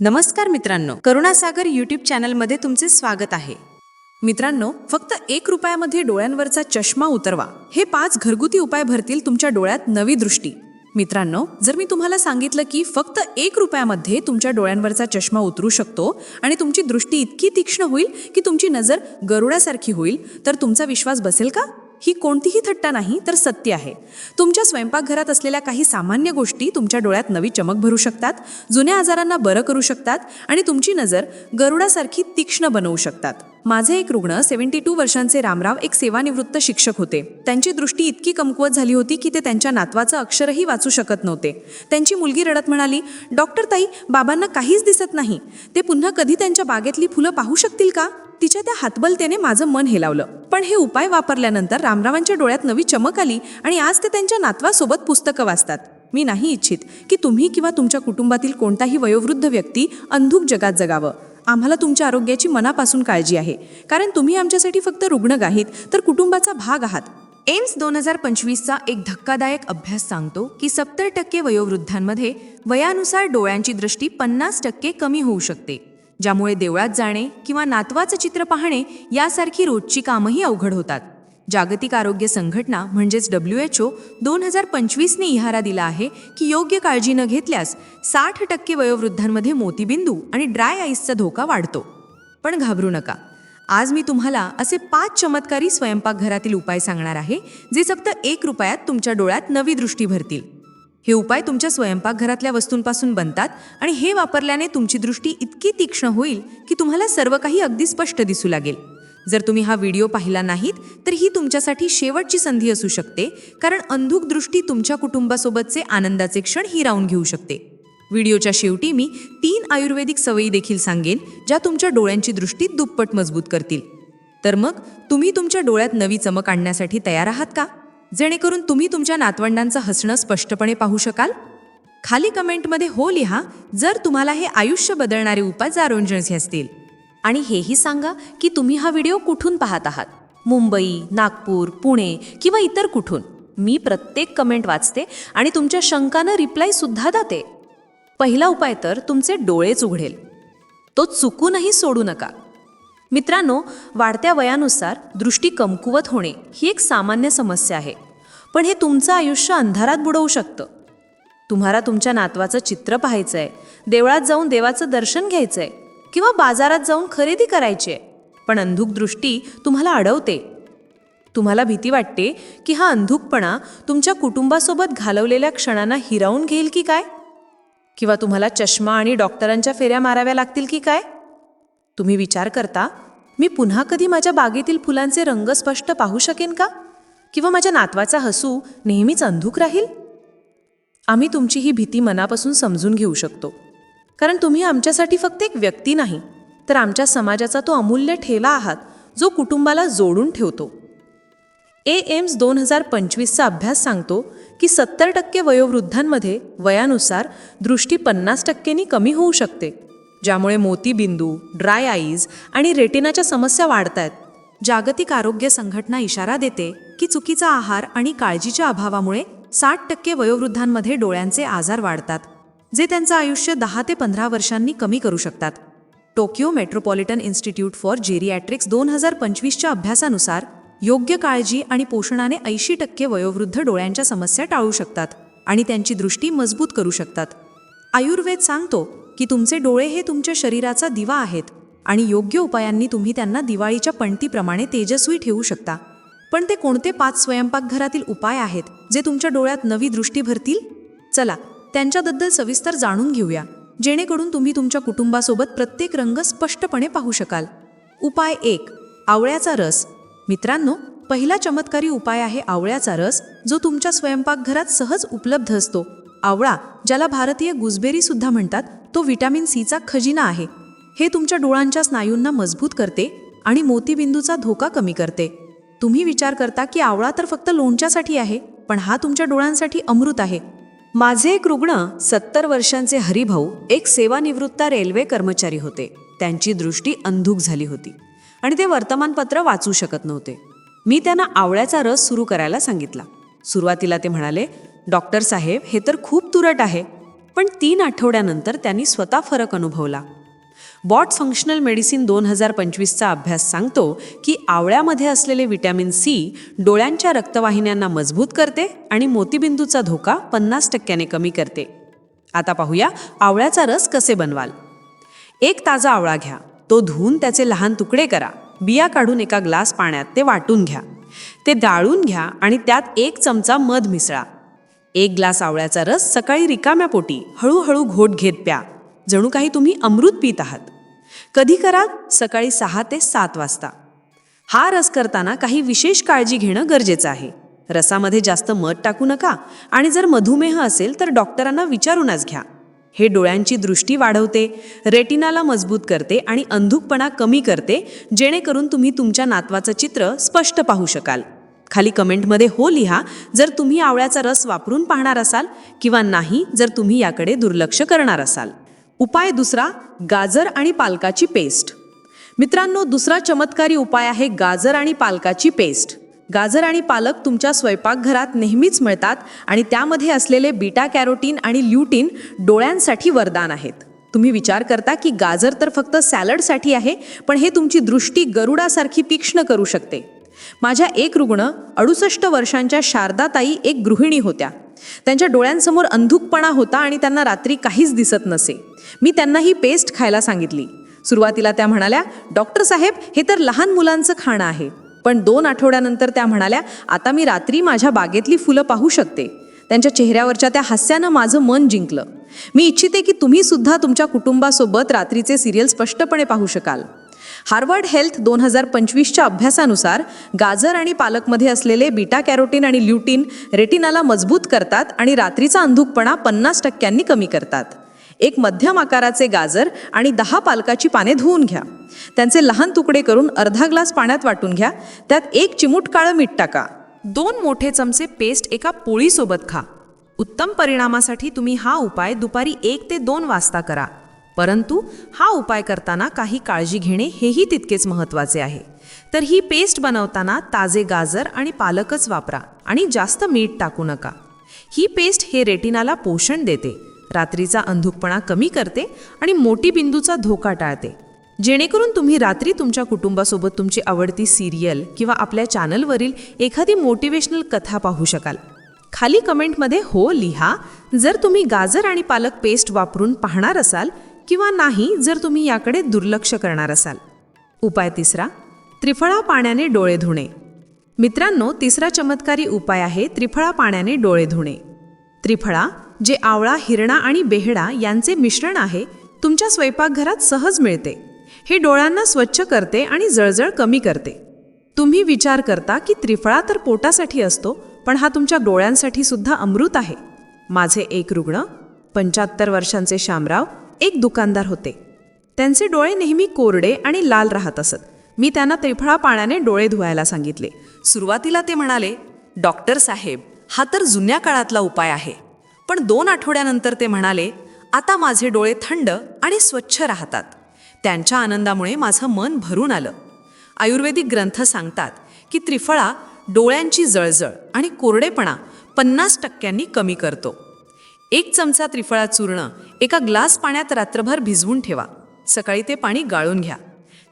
नमस्कार मित्रांनो करुणासागर यूट्यूब चॅनलमध्ये तुमचे स्वागत आहे. मित्रांनो फक्त एक रुपयामध्ये डोळ्यांवरचा चष्मा उतरवा. हे पाच घरगुती उपाय भरतील तुमच्या डोळ्यात नवी दृष्टी. मित्रांनो जर मी तुम्हाला सांगितलं की फक्त एक रुपयामध्ये तुमच्या डोळ्यांवरचा चष्मा उतरू शकतो आणि तुमची दृष्टी इतकी तीक्ष्ण होईल की तुमची नजर गरुडासारखी होईल तर तुमचा विश्वास बसेल का? ही कोणतीही थट्टा नाही तर सत्य आहे. तुमच्या स्वयंपाकघरात असलेल्या काही सामान्य गोष्टी तुमच्या डोळ्यात नवी चमक भरू शकतात जुन्या आजारांना बरं करू शकतात आणि तुमची नजर गरुडासारखी तीक्ष्ण बनवू शकतात. माझे एक रुग्ण सेव्हन्टी टू वर्षांचे रामराव एक सेवानिवृत्त शिक्षक होते. त्यांची दृष्टी इतकी कमकुवत झाली होती की ते त्यांच्या नातवाचं अक्षरही वाचू शकत नव्हते. त्यांची मुलगी रडत म्हणाली डॉक्टर ताई बाबांना काहीच दिसत नाही. ते पुन्हा कधी त्यांच्या बागेतली फुलं पाहू शकतील का? तिच्या त्या हातबलतेने माझं मन हेलावलं. पण हे उपाय वापरल्यानंतर रामरावांच्या डोळ्यात नवी चमक आली आणि आज ते त्यांच्या नातवासोबत पुस्तकं वाचतात. मी नाही इच्छित की तुम्ही किंवा तुमच्या कुटुंबातील कोणताही वयोवृद्ध व्यक्ती अंधुक जगात जगावं. आम्हाला तुमच्या आरोग्याची मनापासून काळजी आहे. कारण तुम्ही आमच्यासाठी फक्त रुग्णगाहीत तर कुटुंबाचा भाग आहात. एम्स दोन हजार पंचवीसचा एक धक्कादायक अभ्यास सांगतो की सत्तर टक्के वयोवृद्धांमध्ये वयानुसार डोळ्यांची दृष्टी पन्नास टक्के कमी होऊ शकते. ज्यामुळे देवळात जाणे किंवा नातवाचं चित्र पाहणे यासारखी रोजची कामंही अवघड होतात. जागतिक आरोग्य संघटना म्हणजेच डब्ल्यू एच ओ दोन हजार पंचवीसने इहारा दिला आहे की योग्य काळजी न घेतल्यास साठ टक्के वयोवृद्धांमध्ये मोतीबिंदू आणि ड्राय आईसचा धोका वाढतो. पण घाबरू नका. आज मी तुम्हाला असे पाच चमत्कारी स्वयंपाकघरातील उपाय सांगणार आहे जे फक्त एक रुपयात तुमच्या डोळ्यात नवी दृष्टी भरतील. हे उपाय तुमच्या स्वयंपाकघरातल्या वस्तूंपासून बनतात आणि हे वापरल्याने तुमची दृष्टी इतकी तीक्ष्ण होईल की तुम्हाला सर्व काही अगदी स्पष्ट दिसू लागेल. जर तुम्ही हा व्हिडिओ पाहिला नाहीत तर ही तुमच्यासाठी शेवटची संधी असू शकते कारण अंधुक दृष्टी तुमच्या कुटुंबासोबतचे आनंदाचे क्षण हिरावून घेऊ शकते. व्हिडिओच्या शेवटी मी तीन आयुर्वेदिक सवयी देखील सांगेन ज्या तुमच्या डोळ्यांची दृष्टी दुप्पट मजबूत करतील. तर मग तुम्ही तुमच्या डोळ्यात नवी चमक आणण्यासाठी तयार आहात का? जेणेकरून तुम्ही तुमच्या नातवंडांचं हसणं स्पष्टपणे पाहू शकाल? खाली कमेंटमध्ये हो लिहा जर तुम्हाला हे आयुष्य बदलणारे उपाय जाणून असतील. आणि हेही सांगा की तुम्ही हा व्हिडिओ कुठून पाहत आहात? मुंबई नागपूर पुणे किंवा इतर कुठून? मी प्रत्येक कमेंट वाचते आणि तुमच्या शंकानं रिप्लायसुद्धा जाते पहिला उपाय तर तुमचे डोळेच उघडेल. तो चुकूनही सोडू नका. मित्रांनो वाढत्या वयानुसार दृष्टी कमकुवत होणे ही एक सामान्य समस्या आहे. पण हे तुमचं आयुष्य अंधारात बुडवू शकतं. तुम्हाला तुमच्या नातवाचं चित्र पाहायचं आहे देवळात जाऊन देवाचं दर्शन घ्यायचं आहे किंवा बाजारात जाऊन खरेदी करायची आहे. पण अंधुक दृष्टी तुम्हाला अडवते. तुम्हाला भीती वाटते की हा अंधुकपणा तुमच्या कुटुंबासोबत घालवलेल्या क्षणांना हिरावून घेईल की काय? किंवा तुम्हाला चष्मा आणि डॉक्टरांच्या फेऱ्या माराव्या लागतील की काय? तुम्ही विचार करता मी पुन्हा कधी माझ्या बागेतील फुलांचे रंग स्पष्ट पाहू शकेन का? किंवा माझ्या नातवाचा हसू नेहमीच अंधुक राहील? आम्ही तुमची ही भीती मनापासून समजून घेऊ शकतो. कारण तुम्ही आमच्यासाठी फक्त एक व्यक्ती नाही तर आमच्या समाजाचा तो अमूल्य ठेवा आहात जो कुटुंबाला जोडून ठेवतो. ए. एम्स दोन हजार पंचवीसचा अभ्यास सांगतो की सत्तर टक्के वयोवृद्धांमध्ये वयानुसार दृष्टी पन्नास टक्क्यांनी कमी होऊ शकते. ज्यामुळे मोतीबिंदू ड्राय आईज आणि रेटिनाच्या समस्या वाढत आहेत जागतिक आरोग्य संघटना इशारा देते की चुकीचा आहार आणि काळजीच्या अभावामुळे साठ टक्के वयोवृद्धांमध्ये डोळ्यांचे आजार वाढतात जे त्यांचं आयुष्य दहा ते पंधरा वर्षांनी कमी करू शकतात. Tokyo Metropolitan Institute for Geriatrics दोन हजार पंचवीसच्या अभ्यासानुसार योग्य काळजी आणि पोषणाने ऐंशी टक्के वयोवृद्ध डोळ्यांच्या समस्या टाळू शकतात आणि त्यांची दृष्टी मजबूत करू शकतात. आयुर्वेद सांगतो की तुमचे डोळे हे तुमच्या शरीराचा दिवा आहेत आणि योग्य उपायांनी तुम्ही त्यांना दिवाळीच्या पणतीप्रमाणे तेजस्वी ठेवू शकता. पण ते कोणते पाच स्वयंपाकघरातील उपाय आहेत जे तुमच्या डोळ्यात नवी दृष्टी भरतील? चला त्यांच्याबद्दल सविस्तर जाणून घेऊया. जेणेकरून तुम्ही तुमच्या कुटुंबासोबत प्रत्येक रंग स्पष्टपणे पाहू शकाल. उपाय एक आवळ्याचा रस. मित्रांनो पहिला चमत्कारी उपाय आहे आवळ्याचा रस जो तुमच्या स्वयंपाकघरात सहज उपलब्ध असतो. आवळा ज्याला भारतीय गुजबेरी सुद्धा म्हणतात तो व्हिटॅमिन सीचा खजिना आहे. हे तुमच्या डोळांच्या स्नायूंना मजबूत करते आणि मोतीबिंदूचा धोका कमी करते. तुम्ही विचार करता की आवळा तर फक्त लोणच्यासाठी आहे पण हा तुमच्या डोळ्यांसाठी अमृत आहे. माझे एक रुग्ण सत्तर वर्षांचे हरिभाऊ एक सेवानिवृत्त रेल्वे कर्मचारी होते. त्यांची दृष्टी अंधुक झाली होती आणि ते वर्तमानपत्र वाचू शकत नव्हते. मी त्यांना आवळ्याचा रस सुरू करायला सांगितला. सुरुवातीला ते म्हणाले डॉक्टर साहेब हे तर खूप तुरट आहे. पण तीन आठवड्यानंतर त्यांनी स्वतः फरक अनुभवला. बॉट फंक्शनल मेडिसिन दोन हजार पंचवीसचा अभ्यास सांगतो की आवळ्यामध्ये असलेले विटॅमिन सी डोळ्यांच्या रक्तवाहिन्यांना मजबूत करते आणि मोतीबिंदूचा धोका पन्नास टक्क्याने कमी करते. आता पाहूया आवळ्याचा रस कसे बनवाल. एक ताजा आवळा घ्या. तो धुवून त्याचे लहान तुकडे करा. बिया काढून एका ग्लास पाण्यात ते वाटून घ्या. ते डाळून घ्या आणि त्यात एक चमचा मध मिसळा. एक ग्लास आवळ्याचा रस सकाळी रिकाम्या पोटी हळूहळू घोट घेत प्या. जणू काही तुम्ही अमृत पित आहात. कधी करा सकाळी सहा ते सात वाजता. हा रस करताना काही विशेष काळजी घेणं गरजेचं आहे. रसामध्ये जास्त मध टाकू नका आणि जर मधुमेह असेल तर डॉक्टरांना विचारूनच घ्या. हे डोळ्यांची दृष्टी वाढवते रेटिनाला मजबूत करते आणि अंधुकपणा कमी करते जेणेकरून तुम्ही तुमच्या नातवाचं चित्र स्पष्ट पाहू शकाल. खाली कमेंटमध्ये हो लिहा जर तुम्ही आवळ्याचा रस वापरून पाहणार असाल किंवा नाही जर तुम्ही याकडे दुर्लक्ष करणार असाल. उपाय दुसरा गाजर आणि पालकाची पेस्ट. मित्रांनो दुसरा चमत्कारी उपाय आहे गाजर आणि पालकाची पेस्ट. गाजर आणि पालक तुमच्या स्वयंपाकघरात नेहमीच मिळतात आणि त्यामध्ये असलेले बीटा कॅरोटीन आणि ल्युटीन डोळ्यांसाठी वरदान आहेत. तुम्ही विचार करता की गाजर तर फक्त सॅलडसाठी आहे पण हे तुमची दृष्टी गरुडासारखी तीक्ष्ण करू शकते. माझ्या एक रुग्ण अडुसष्ट वर्षांच्या शारदाताई एक गृहिणी होत्या. त्यांच्या डोळ्यांसमोर अंधुकपणा होता आणि त्यांना रात्री काहीच दिसत नसे. मी त्यांना ही पेस्ट खायला सांगितली. सुरुवातीला त्या म्हणाल्या डॉक्टर साहेब हे तर लहान मुलांचं खाणं आहे. पण दोन आठवड्यानंतर त्या म्हणाल्या आता मी रात्री माझ्या बागेतली फुलं पाहू शकते. त्यांच्या चेहऱ्यावरच्या त्या हास्यानं माझं मन जिंकलं. मी इच्छिते की तुम्ही सुद्धा तुमच्या कुटुंबासोबत रात्रीचे सिरियल स्पष्टपणे पाहू शकाल. हार्वर्ड हेल्थ दोन हजार पंचवीसच्या अभ्यासानुसार गाजर आणि पालकमध्ये असलेले बीटा कॅरोटीन आणि ल्युटीन रेटिनाला मजबूत करतात आणि रात्रीचा अंधुकपणा पन्नास टक्क्यांनी कमी करतात. एक मध्यम आकाराचे गाजर आणि दहा पालकाची पाने धुवून घ्या. त्यांचे लहान तुकडे करून अर्धा ग्लास पाण्यात वाटून घ्या. त्यात एक चिमूट काळं मीठ टाका. दोन मोठे चमचे पेस्ट एका पोळीसोबत खा. उत्तम परिणामासाठी तुम्ही हा उपाय दुपारी एक ते दोन वाजता करा. परंतु हा उपाय करताना काही काळजी घेणे हेही तितकेच महत्त्वाचे आहे. तर ही पेस्ट बनवताना ताजे गाजर आणि पालकच वापरा आणि जास्त मीठ टाकू नका. ही पेस्ट हे रेटिनाला पोषण देते. रात्रीचा अंधुकपणा कमी करते आणि मोठी बिंदूचा धोका टाळते. जेणेकरून तुम्ही रात्री तुमच्या कुटुंबासोबत तुमची आवडती सिरियल किंवा आपल्या चॅनलवरील एखादी मोटिवेशनल कथा पाहू शकाल. खाली कमेंटमध्ये हो लिहा जर तुम्ही गाजर आणि पालक पेस्ट वापरून पाहणार असाल किंवा नाही जर तुम्ही याकडे दुर्लक्ष करणार असाल. उपाय तिसरा त्रिफळा पाण्याने डोळे धुणे. मित्रांनो तिसरा चमत्कारी उपाय आहे त्रिफळा पाण्याने डोळे धुणे. त्रिफळा जे आवळा हिरणा आणि बेहडा यांचे मिश्रण आहे तुमच्या स्वयंपाकघरात सहज मिळते. हे डोळ्यांना स्वच्छ करते आणि जळजळ कमी करते. तुम्ही विचार करता की त्रिफळा तर पोटासाठी असतो पण हा तुमच्या डोळ्यांसाठी सुद्धा अमृत आहे. माझे एक रुग्ण पंच्याहत्तर वर्षांचे शामराव एक दुकानदार होते. त्यांचे डोळे नेहमी कोरडे आणि लाल राहत असत. मी त्यांना त्रिफळा पाण्याने डोळे धुवायला सांगितले. सुरुवातीला ते म्हणाले डॉक्टर साहेब हा तर जुन्या काळातला उपाय आहे. पण दोन आठवड्यानंतर ते म्हणाले आता माझे डोळे थंड आणि स्वच्छ राहतात. त्यांच्या आनंदामुळे माझं मन भरून आलं. आयुर्वेदिक ग्रंथ सांगतात की त्रिफळा डोळ्यांची जळजळ आणि कोरडेपणा पन्नास टक्क्यांनी कमी करतो. एक चमचा त्रिफळा चूर्ण एका ग्लास पाण्यात रात्रभर भिजवून ठेवा. सकाळी ते पाणी गाळून घ्या.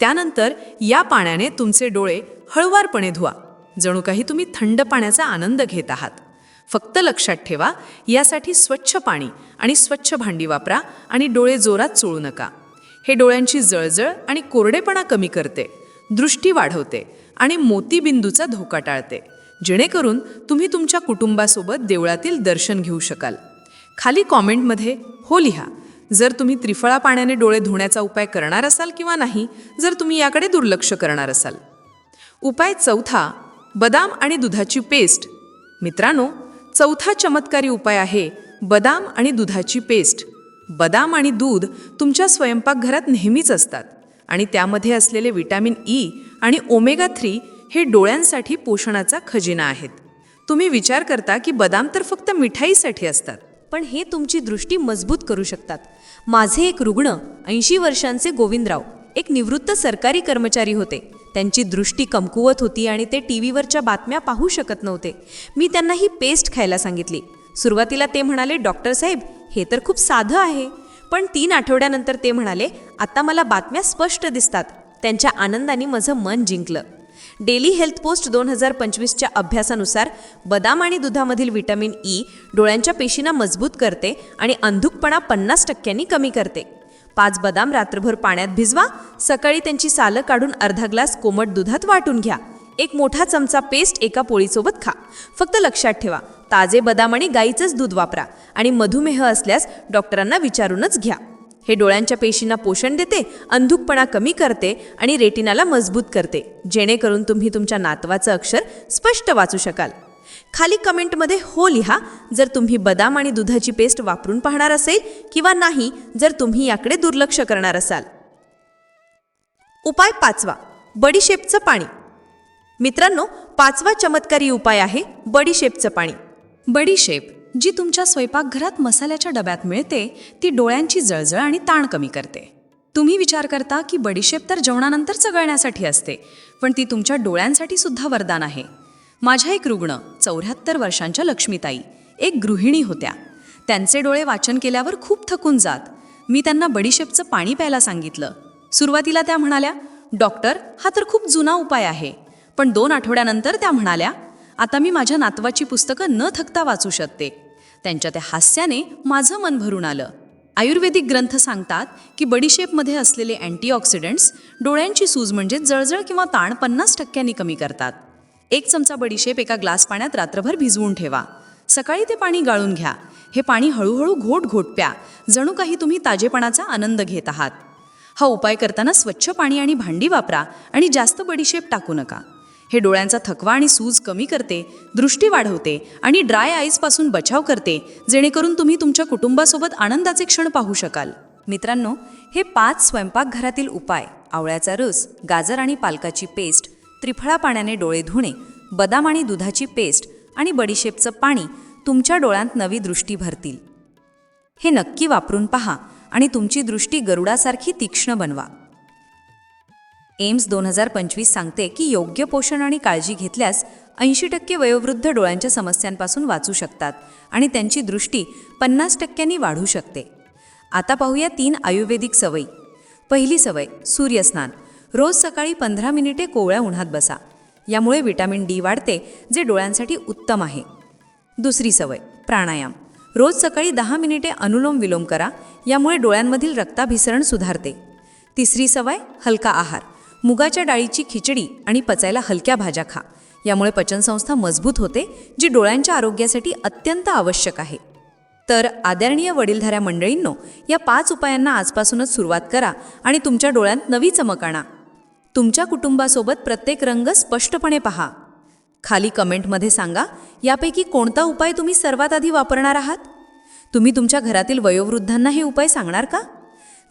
त्यानंतर या पाण्याने तुमचे डोळे हळुवारपणे धुवा. जणू काही तुम्ही थंड पाण्याचा आनंद घेत आहात. फक्त लक्षात ठेवा यासाठी स्वच्छ पाणी आणि स्वच्छ भांडी वापरा आणि डोळे जोरात चोळू नका. हे डोळ्यांची जळजळ आणि कोरडेपणा कमी करते दृष्टी वाढवते आणि मोतीबिंदूचा धोका टाळते. जेणेकरून तुम्ही तुमच्या कुटुंबासोबत देवळातील दर्शन घेऊ शकाल. खाली कॉमेंटमध्ये हो लिहा. जर तुम्ही त्रिफळा पाण्याने डोळे धुण्याचा उपाय करणार असाल किंवा नाही जर तुम्ही याकडे दुर्लक्ष करणार असाल. उपाय चौथा बदाम आणि दुधाची पेस्ट. मित्रांनो चौथा चमत्कारी उपाय आहे बदाम आणि दुधाची पेस्ट. बदाम आणि दूध तुमच्या स्वयंपाकघरात नेहमीच असतात आणि त्यामध्ये असलेले विटॅमिन ई आणि ओमेगा थ्री हे डोळ्यांसाठी पोषणाचा खजिना आहेत. तुम्ही विचार करता की बदाम तर फक्त मिठाईसाठी असतात. पण हे तुमची दृष्टी मजबूत करू शकतात. माझे एक रुग्ण ऐंशी वर्षांचे गोविंदराव एक निवृत्त सरकारी कर्मचारी होते. त्यांची दृष्टी कमकुवत होती आणि ते टी व्हीवरच्या बातम्या पाहू शकत नव्हते. मी त्यांना ही पेस्ट खायला सांगितली. सुरुवातीला ते म्हणाले डॉक्टर साहेब हे तर खूप साधं आहे. पण तीन आठवड्यानंतर ते म्हणाले आता मला बातम्या स्पष्ट दिसतात. त्यांच्या आनंदाने माझं मन जिंकलं. डेली हेल्थ पोस्ट दोन हजार पंचवीसच्या अभ्यासानुसार बदाम आणि दुधामधील व्हिटॅमिन ई डोळ्यांच्या पेशींना मजबूत करते आणि अंधुकपणा पन्नास टक्क्यांनी कमी करते. पाच बदाम रात्रभर पाण्यात भिजवा सकाळी त्यांची सालं काढून अर्धा ग्लास कोमट दुधात वाटून घ्या. एक मोठा चमचा पेस्ट एका पोळीसोबत खा. फक्त लक्षात ठेवा ताजे बदाम आणि गाईचंच दूध वापरा आणि मधुमेह असल्यास डॉक्टरांना विचारूनच घ्या. हे डोळ्यांच्या पेशींना पोषण देते अंधुकपणा कमी करते आणि रेटिनाला मजबूत करते. जेणेकरून तुम्ही तुमच्या नातवाचं अक्षर स्पष्ट वाचू शकाल. खाली कमेंटमध्ये हो लिहा जर तुम्ही बदाम आणि दुधाची पेस्ट वापरून पाहणार असेल किंवा नाही जर तुम्ही याकडे दुर्लक्ष करणार असाल. उपाय पाचवा बडीशेपचं पाणी. मित्रांनो पाचवा चमत्कारी उपाय आहे बडीशेपचं पाणी. बडीशेप जी तुमच्या स्वयंपाकघरात मसाल्याच्या डब्यात मिळते ती डोळ्यांची जळजळ आणि ताण कमी करते. तुम्ही विचार करता की बडीशेप तर जेवणानंतर चघळण्यासाठी असते पण ती तुमच्या डोळ्यांसाठी सुद्धा वरदान आहे. माझ्या एक रुग्ण चौऱ्याहत्तर वर्षांच्या लक्ष्मीताई एक गृहिणी होत्या. त्यांचे डोळे वाचन केल्यावर खूप थकून जात. मी त्यांना बडीशेपचं पाणी प्यायला सांगितलं. सुरुवातीला त्या म्हणाल्या डॉक्टर हा तर खूप जुना उपाय आहे. पण दोन आठवड्यानंतर त्या म्हणाल्या आता मी माझ्या नातवाची पुस्तकं न थकता वाचू शकते. त्यांच्या त्या हास्याने माझं मन भरून आलं. आयुर्वेदिक ग्रंथ सांगतात की बडीशेपमध्ये असलेले अँटीऑक्सिडंट्स डोळ्यांची सूज म्हणजे जळजळ किंवा ताण पन्नास टक्क्यांनी कमी करतात. एक चमचा बडीशेप एका ग्लास पाण्यात रात्रभर भिजवून ठेवा. सकाळी ते पाणी गाळून घ्या. हे पाणी हळूहळू घोट घोट प्या जणू काही तुम्ही ताजेपणाचा आनंद घेत आहात. हा उपाय करताना स्वच्छ पाणी आणि भांडी वापरा आणि जास्त बडीशेप टाकू नका. हे डोळ्यांचा थकवा आणि सूज कमी करते दृष्टी वाढवते आणि ड्राय आईजपासून बचाव करते जेणेकरून तुम्ही तुमच्या कुटुंबासोबत आनंदाचे क्षण पाहू शकाल. मित्रांनो हे पाच स्वयंपाकघरातील उपाय आवळ्याचा रस गाजर आणि पालकाची पेस्ट त्रिफळा पाण्याने डोळे धुणे बदाम आणि दुधाची पेस्ट आणि बडीशेपचं पाणी तुमच्या डोळ्यांत नवी दृष्टी भरतील. हे नक्की वापरून पहा आणि तुमची दृष्टी गरुडासारखी तीक्ष्ण बनवा. एम्स दोन हजार पंचवीस सांगते की योग्य पोषण आणि काळजी घेतल्यास ऐंशी टक्के वयोवृद्ध डोळ्यांच्या समस्यांपासून वाचू शकतात आणि त्यांची दृष्टी पन्नास टक्क्यांनी वाढू शकते. आता पाहूया तीन आयुर्वेदिक सवयी. पहिली सवय सूर्यस्नान. रोज सकाळी पंधरा मिनिटे कोवळ्या उन्हात बसा. यामुळे विटॅमिन डी वाढते जे डोळ्यांसाठी उत्तम आहे. दुसरी सवय प्राणायाम. रोज सकाळी दहा मिनिटे अनुलोम विलोम करा यामुळे डोळ्यांमधील रक्ताभिसरण सुधारते. तिसरी सवय हलका आहार. मुगाच्या डाळीची खिचडी आणि पचायला हलक्या भाज्या खा. यामुळे पचनसंस्था मजबूत होते जी डोळ्यांच्या आरोग्यासाठी अत्यंत आवश्यक आहे. तर आदरणीय वडीलधाऱ्या मंडळींनो या पाच उपायांना आजपासूनच सुरुवात करा आणि तुमच्या डोळ्यांत नवी चमक आणा. तुमच्या कुटुंबासोबत प्रत्येक रंग स्पष्टपणे पहा. खाली कमेंटमध्ये सांगा यापैकी कोणता उपाय तुम्ही सर्वात आधी वापरणार आहात? तुम्ही तुमच्या घरातील वयोवृद्धांना हे उपाय सांगणार का?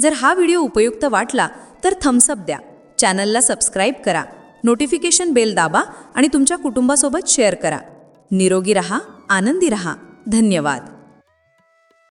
जर हा व्हिडिओ उपयुक्त वाटला तर थम्सअप द्या. चॅनलला सबस्क्राईब करा नोटिफिकेशन बेल दाबा आणि तुमच्या कुटुंबासोबत शेअर करा. निरोगी रहा आनंदी रहा. धन्यवाद.